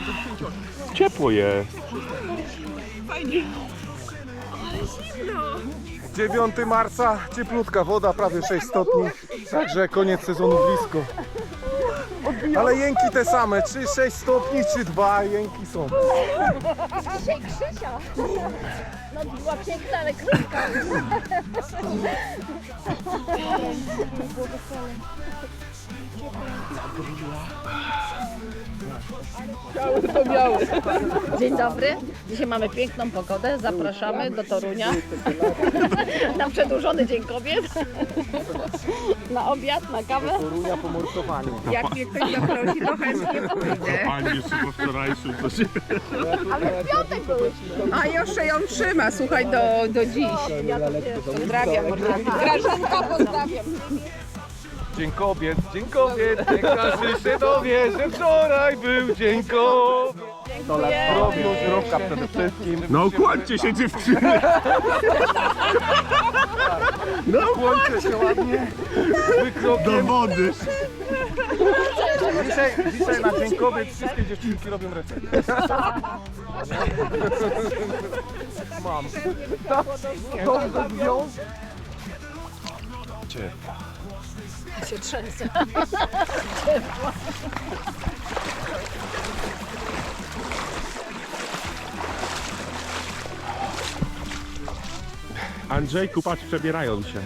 Naprawdę. Ciepło jest. 9 marca, cieplutka woda, prawie 6 stopni, także koniec sezonu blisko. Ale jęki te same, czy 6 stopni, czy 2, jęki są. Dzisiaj Krzysia. No była piękna, ale krótka. Dzień dobry. Dzisiaj mamy piękną pogodę. Zapraszamy do Torunia na przedłużony Dzień Kobiet. Na obiad, na kawę. Torunia pomorsowanie. Jak mnie ktoś zaprosi, to chętnie pójdę. Pani jeszcze po wczorajszym to się... Ale w piątek były. A jeszcze ją trzyma, słuchaj, do, do dziś. Pozdrawiam. Grażynka, pozdrawiam. Dzień kobiet, dzień kobiet, niech każdy się dowie, że wczoraj był dzień kobiet. Zdrowiu, zdrowka przede wszystkim. No kładźcie się dziewczyny. No Kłoncie się ładnie, Do wykrokiem. wody. Dzisiaj, dzisiaj na dzień kobiet wszystkie dziewczynki robią receptę. Mam. Dobrze związ. się trzęsę. Andrzejku, patrz, przebierają się.